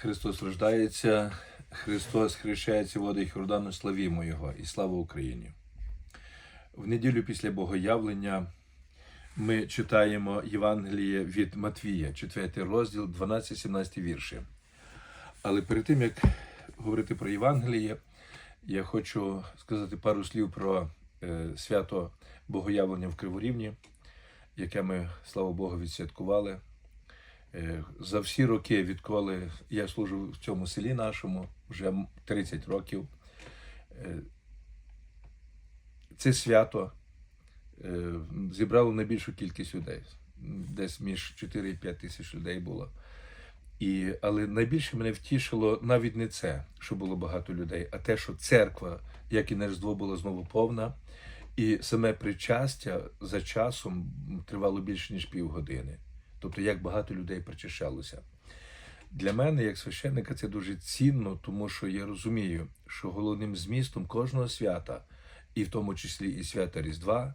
Христос рождається, Христос хрещається води Йордану, славімо Його і слава Україні. В неділю після Богоявлення ми читаємо Євангеліє від Матвія, 4 розділ, 12-17 вірші. Але перед тим, як говорити про Євангеліє, я хочу сказати пару слів про е, свято Богоявлення в Криворівні, яке ми, слава Богу, відсвяткували. Е, За всі роки, відколи я служу в цьому селі нашому, вже 30 років, е, це свято е, зібрало найбільшу кількість людей. Десь між 4 і 5 тисяч людей було. І, але найбільше мене втішило навіть не це, що було багато людей, а те, що церква, як і на Різдво, була знову повна, і саме причастя за часом тривало більше ніж півгодини. Тобто, як багато людей причащалося. Для мене, як священника, це дуже цінно, тому що я розумію, що головним змістом кожного свята, і в тому числі і свята Різдва,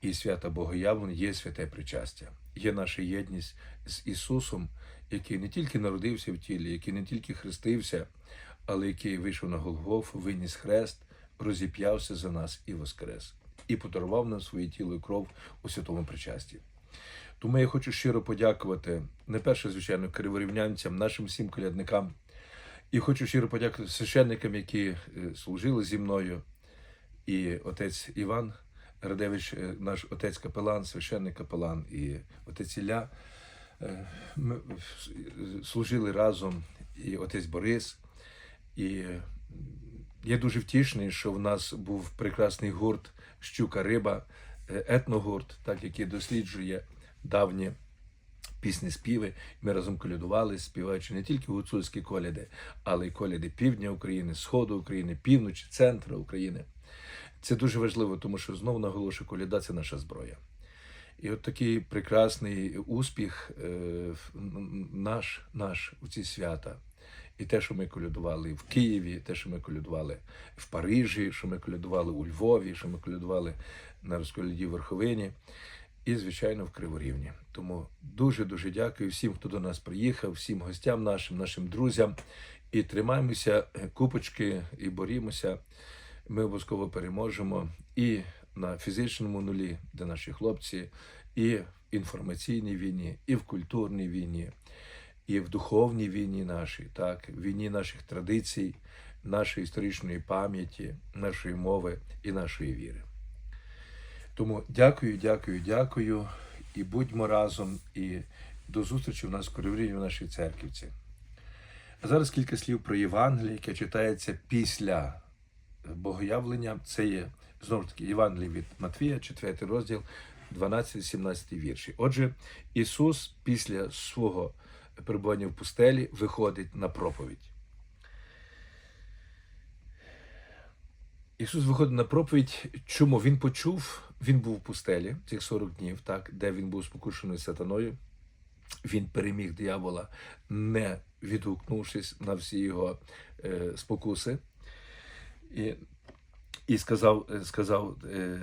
і свята Богоявлення, є святе причастя. Є наша єдність з Ісусом, який не тільки народився в тілі, який не тільки хрестився, але який вийшов на Голгофу, виніс хрест, розіп'явся за нас і воскрес, і подарував нам своє тіло і кров у святому причасті. Тому я хочу щиро подякувати не перше, звичайно, криворівнянцям, нашим всім колядникам. І хочу щиро подякувати священникам, які е, служили зі мною. І отець Іван Радевич, е, наш отець капелан, священник капелан, і отець Ілля. Е, Ми служили разом, і отець Борис. І я дуже втішний, що в нас був прекрасний гурт Щука Риба, етногурт, так, який досліджує давні пісні співи. Ми разом колядували, співаючи не тільки гуцульські коляди, але й коляди півдня України, Сходу України, півночі, центру України. Це дуже важливо, тому що знову наголошую, коляда це наша зброя. І от такий прекрасний успіх е, наш, наш у ці свята. І те, що ми колядували в Києві, те, що ми колядували в Парижі, що ми колядували у Львові, що ми колядували на розколяді Верховині, і, звичайно, в Криворівні. Тому дуже дуже дякую всім, хто до нас приїхав, всім гостям нашим, нашим друзям. І тримаємося е, купочки і борімося. Ми обов'язково переможемо і на фізичному нулі, де наші хлопці, і в інформаційній війні, і в культурній війні, і в духовній війні нашій, так, в війні наших традицій, нашої історичної пам'яті, нашої мови і нашої віри. Тому дякую, дякую, дякую. І будьмо разом. І до зустрічі в нас в Криврі, в нашій церківці. А зараз кілька слів про Євангеліє, яке читається після Богоявлення. Це є знову ж таки Євангеліє від Матвія, 4 розділ, 12-17 вірші. Отже, Ісус після свого перебування в пустелі виходить на проповідь. Ісус виходить на проповідь, чому він почув, він був в пустелі цих 40 днів, так, де він був спокушений сатаною. Він переміг диявола, не відгукнувшись на всі його е, спокуси. І, і сказав, е, сказав е,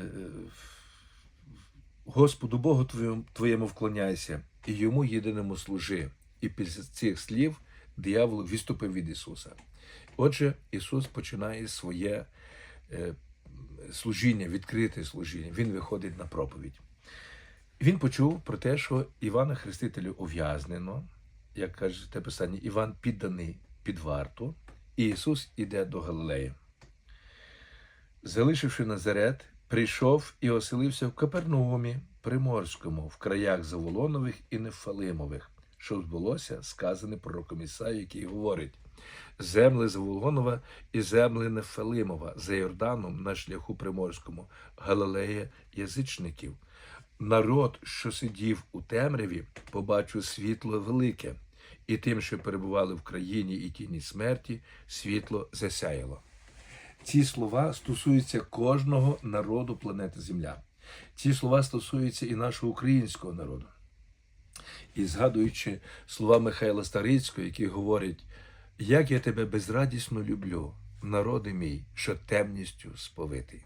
Господу Богу твоєму, твоєму вклоняйся, і йому єдиному служи. І після цих слів диявол відступив від Ісуса. Отже, Ісус починає своє е, служіння, відкрите служіння. Він виходить на проповідь. Він почув про те, що Івана Хрестителю ув'язнено, як каже те писання, Іван підданий під варту, і Ісус іде до Галилеї. Залишивши Назарет, прийшов і оселився в Капернаумі Приморському, в краях Заволонових і Нефалимових, що збулося, сказане пророком Ісаю, який говорить: земли Заволонова і земли Нефалимова за Йорданом на шляху Приморському, Галилея язичників. Народ, що сидів у темряві, побачив світло велике, і тим, що перебували в країні і тіні смерті, світло засяяло. Ці слова стосуються кожного народу планети Земля. Ці слова стосуються і нашого українського народу. І згадуючи слова Михайла Старицького, який говорить: Як я тебе безрадісно люблю, народи мій, що темністю сповитий.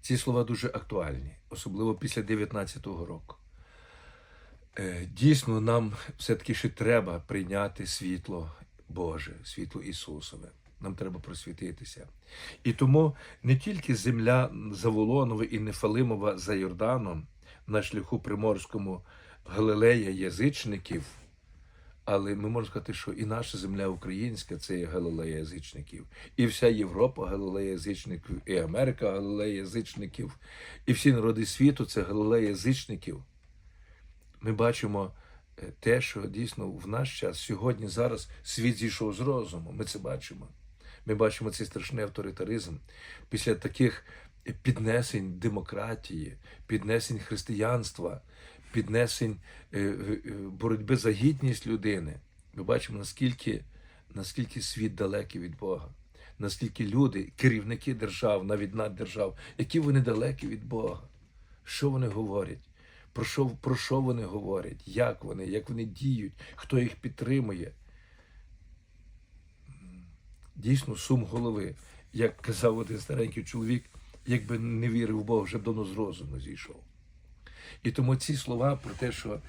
Ці слова дуже актуальні, особливо після 19-го року. Е, Дійсно, нам все-таки ще треба прийняти світло Боже, світло Ісусове. Нам треба просвітитися. І тому не тільки земля Заволонова і Нефалимова за Йорданом на шляху приморському Галилея язичників, але ми можемо сказати, що і наша земля українська це є Галилея язичників, і вся Європа Галилея язичників, і Америка Галилея язичників, і всі народи світу це Галилея язичників. Ми бачимо е, те, що дійсно в наш час сьогодні зараз світ зійшов з розуму. Ми це бачимо. Ми бачимо цей страшний авторитаризм. Після таких піднесень демократії, піднесень християнства, піднесень е, е, боротьби за гідність людини. Ми бачимо, наскільки, наскільки світ далекий від Бога, наскільки люди, керівники держав, навіть наддержав, які вони далекі від Бога. Що вони говорять? Про що, про що вони говорять? Як вони, як вони діють, хто їх підтримує? Дійсно, сум голови. Як казав один старенький чоловік, якби не вірив в Бога, вже б давно з розуму зійшов. І тому ці слова про те, що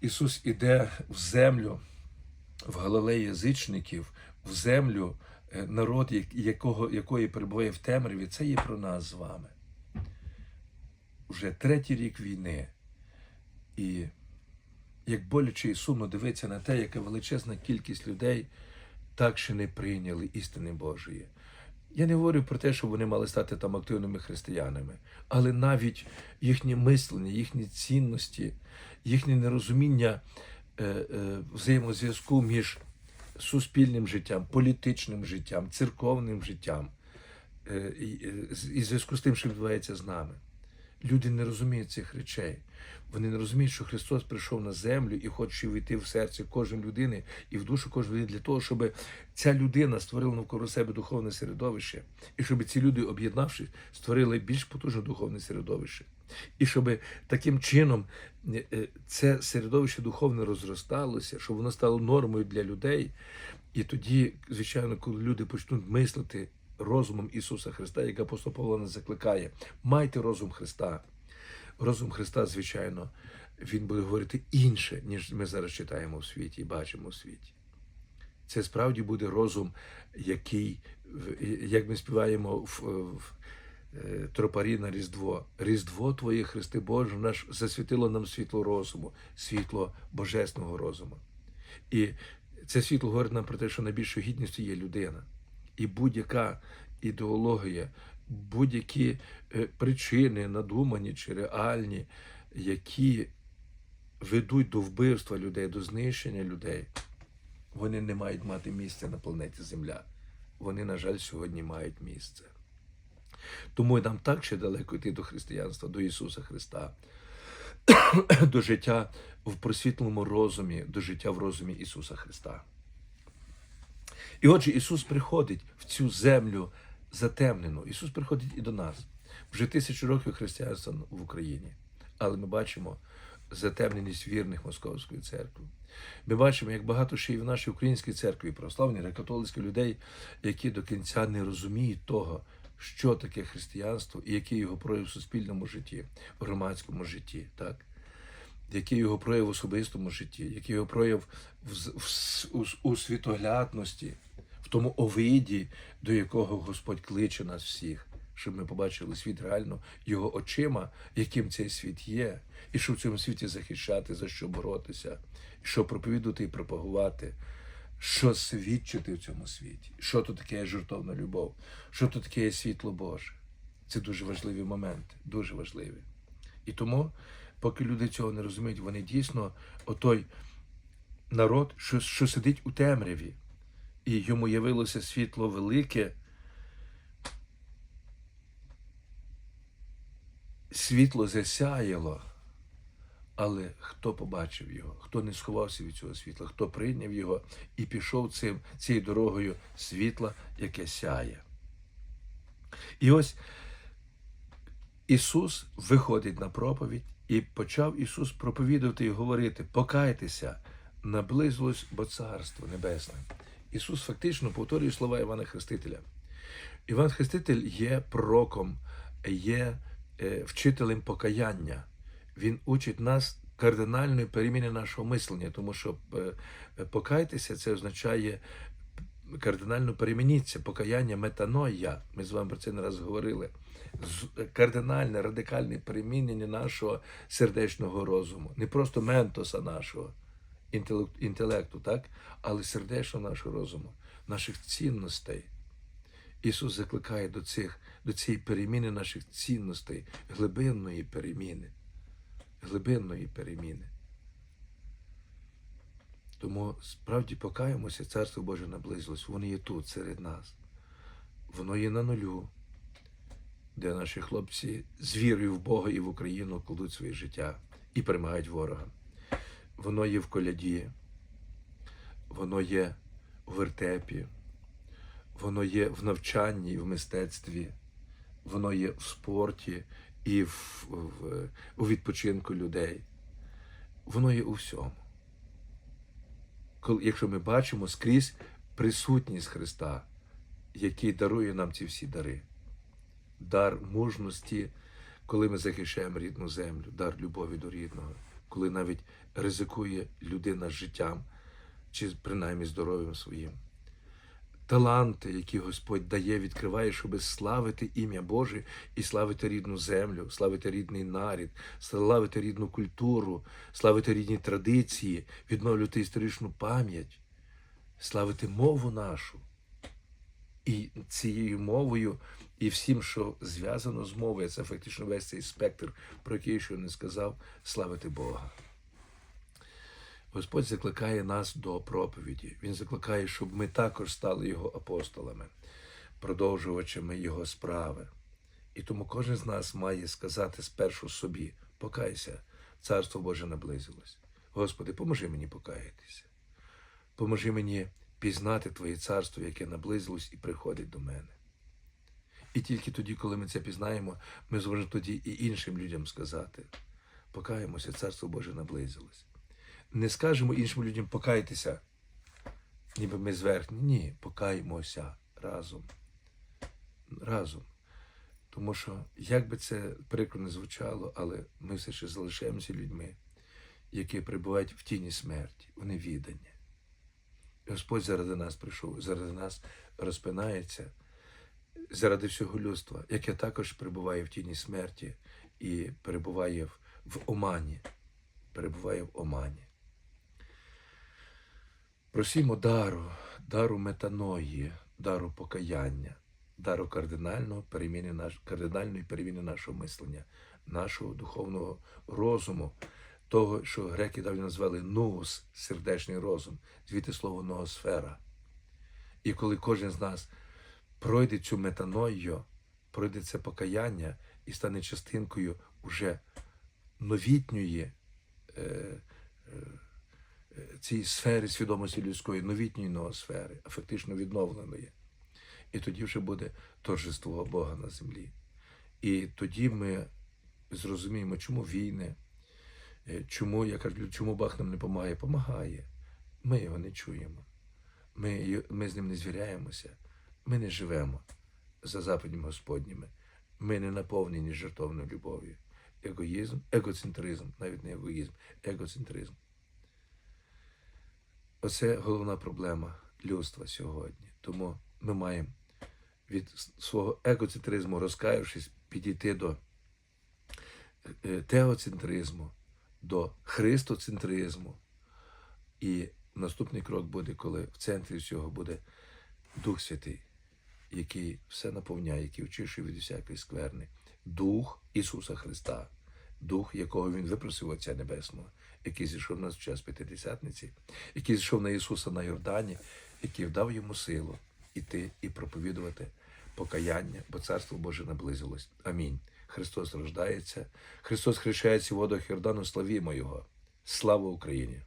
Ісус іде в землю, в Галилеї язичників, в землю, е, народ, якого, якої перебуває в темряві, це є про нас з вами. Вже третій рік війни. І як боляче і сумно дивитися на те, яка величезна кількість людей так ще не прийняли істини Божої. Я не говорю про те, що вони мали стати там активними християнами, але навіть їхнє мислення, їхні цінності, їхнє нерозуміння е, е, взаємозв'язку між суспільним життям, політичним життям, церковним життям е, і, і зв'язку з тим, що відбувається з нами. Люди не розуміють цих речей. Вони не розуміють, що Христос прийшов на землю і хоче війти в серце кожної людини і в душу кожної людини для того, щоб ця людина створила навколо себе духовне середовище, і щоб ці люди, об'єднавшись, створили більш потужне духовне середовище. І щоб таким чином е, е, це середовище духовне розросталося, щоб воно стало нормою для людей. І тоді, звичайно, коли люди почнуть мислити розумом Ісуса Христа, як апостол Павло нас закликає, майте розум Христа. Розум Христа, звичайно, він буде говорити інше, ніж ми зараз читаємо в світі і бачимо в світі. Це справді буде розум, який, як ми співаємо в, в е, тропарі на Різдво. Різдво Твоє, Христи Боже, наш засвітило нам світло розуму, світло божественного розуму. І це світло говорить нам про те, що найбільшою гідністю є людина. І будь-яка ідеологія, будь-які е, причини, надумані чи реальні, які ведуть до вбивства людей, до знищення людей, вони не мають мати місця на планеті Земля. Вони, на жаль, сьогодні мають місце. Тому нам так ще далеко йти до християнства, до Ісуса Христа, до життя в просвітленому розумі, до життя в розумі Ісуса Христа. І отже, Ісус приходить в цю землю затемнену. Ісус приходить і до нас. Вже тисячу років християнства в Україні. Але ми бачимо затемненість вірних Московської церкви. Ми бачимо, як багато ще і в нашій українській церкві, православній, греко-католицькій людей, які до кінця не розуміють того, що таке християнство і який його прояв в суспільному житті, в громадському житті. так? Який його прояв в особистому житті, який його прояв в, в, у, у світоглядності, в тому овиді, до якого Господь кличе нас всіх, щоб ми побачили світ реально його очима, яким цей світ є, і що в цьому світі захищати, за що боротися, що проповідувати і пропагувати, що свідчити в цьому світі, що то таке жертовна любов, що то таке світло Боже. Це дуже важливі моменти, дуже важливі. І тому, поки люди цього не розуміють, вони дійсно отой народ, що, що сидить у темряві, і йому явилося світло велике. Світло засяяло, але хто побачив його, хто не сховався від цього світла, хто прийняв його і пішов цим, цією дорогою світла, яке сяє. І ось Ісус виходить на проповідь, і почав Ісус проповідувати і говорити: покайтеся, наблизилось бо Царство Небесне. Ісус фактично повторює слова Івана Хрестителя. Іван Хреститель є пророком, є е, вчителем покаяння. Він учить нас кардинальної переміни нашого мислення, тому що е, е, покайтеся це означає кардинально перемініться, покаяння метаноя. Ми з вами про це не раз говорили. Кардинальне, радикальне перемінення нашого сердечного розуму, не просто ментоса нашого інтелекту, так? але сердечного нашого розуму, наших цінностей. Ісус закликає до, цих, до цієї переміни наших цінностей, глибинної переміни. Глибинної переміни. Тому справді покаємося, Царство Боже наблизилось. Воно є тут, серед нас. Воно є на нулю, де наші хлопці з вірою в Бога і в Україну кладуть своє життя і перемагають ворога. Воно є в коляді, воно є у вертепі, воно є в навчанні в мистецтві, воно є в спорті і в, в, у відпочинку людей. Воно є у всьому. Якщо ми бачимо скрізь присутність Христа, який дарує нам ці всі дари, дар мужності, коли ми захищаємо рідну землю, дар любові до рідного, коли навіть ризикує людина життям чи принаймні здоров'ям своїм. Таланти, які Господь дає, відкриває, щоб славити ім'я Боже і славити рідну землю, славити рідний нарід, славити рідну культуру, славити рідні традиції, відновлювати історичну пам'ять, славити мову нашу. І цією мовою, і всім, що зв'язано з мовою, це фактично весь цей спектр, про який я ще не сказав, славити Бога. Господь закликає нас до проповіді. Він закликає, щоб ми також стали Його апостолами, продовжувачами Його справи. І тому кожен з нас має сказати спершу собі: покайся, царство Боже наблизилось. Господи, поможи мені покаятися. Поможи мені пізнати Твоє царство, яке наблизилось і приходить до мене. І тільки тоді, коли ми це пізнаємо, ми зможемо тоді і іншим людям сказати: покаємося, царство Боже наблизилось. Не скажемо іншим людям покайтеся, ніби ми зверхні. Ні, покаємося разом. Разом. Тому що, як би це прикро не звучало, але ми все ще залишаємося людьми, які перебувають в тіні смерті, вони віддані. Господь заради нас прийшов, заради нас розпинається, заради всього людства, яке також перебуває в тіні смерті і перебуває в омані. Перебуває в омані. Просімо дару, дару метаної, дару покаяння, дару кардинального переміни наш, кардинальної переміни нашого мислення, нашого духовного розуму, того, що греки давно назвали нуус, сердечний розум, звідти слово ноосфера. І коли кожен з нас пройде цю метаною, пройде це покаяння і стане частинкою уже новітньої. Е, е, цій сфері свідомості людської, новітньої ноосфери, а фактично відновленої. І тоді вже буде торжество Бога на землі. І тоді ми зрозуміємо, чому війни, е, чому, я кажу, чому Бог нам не допомагає, помагає. Ми його не чуємо. Ми, ми з ним не звіряємося, ми не живемо за заповідями Господніми. Ми не наповнені жертовною любов'ю. Егоїзм, егоцентризм, навіть не егоїзм, егоцентризм. Оце головна проблема людства сьогодні. Тому ми маємо від свого егоцентризму, розкаявшись, підійти до е, теоцентризму, до христоцентризму. І наступний крок буде, коли в центрі всього буде Дух Святий, який все наповняє, який очищує від всякої скверни. Дух Ісуса Христа, Дух, якого Він випросив Отця Небесного, який зійшов нас в час П'ятидесятниці, який зійшов на Ісуса на Йордані, який вдав йому силу іти і проповідувати покаяння, бо Царство Боже наблизилось. Амінь. Христос рождається, Христос хрещається в водах Йордану, славімо Його. Слава Україні!